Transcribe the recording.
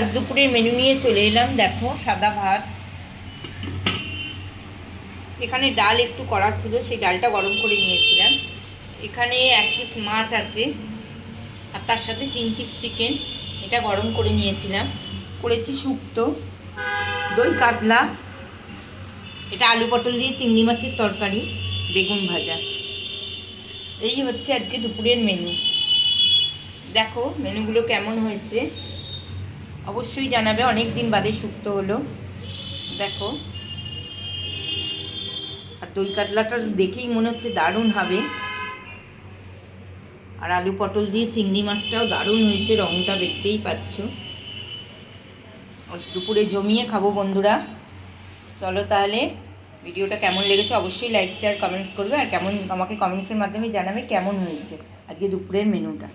আজ দুপুরের মেনু নিয়ে চলে এলাম, দেখো, সাদা ভাত। এখানে ডাল একটু করা ছিল, সেই ডালটা গরম করে নিয়েছিলাম। এখানে এক পিস মাছ আছে, আর তার সাথে তিন পিস চিকেন এটা গরম করে নিয়েছিলাম। করেছি শুক্তো, দই কাতলা, এটা আলু পটল দিয়ে চিংড়ি মাছের তরকারি, বেগুন ভাজা। এই হচ্ছে আজকে দুপুরের মেনু দেখো মেনুগুলো কেমন হয়েছে। অবশ্যই জানাবে, অনেক দিন বাদে শুক্তো হলো। দেখো। আর দই কাতলাটা দেখেই মনে হচ্ছে দারুণ হবে। আর আলু পটল দিয়ে চিংড়ি মাছটাও দারুণ হয়েছে রঙটা দেখতেই পাচ্ছ। দুপুরে জমিয়ে খাব বন্ধুরা। চলো তাহলে, ভিডিওটা কেমন লেগেছে অবশ্যই লাইক শেয়ার কমেন্টস করবে। আর কেমন আমাকে কমেন্টসের মাধ্যমে জানাবে কেমন হয়েছে আজকে দুপুরের মেনুটা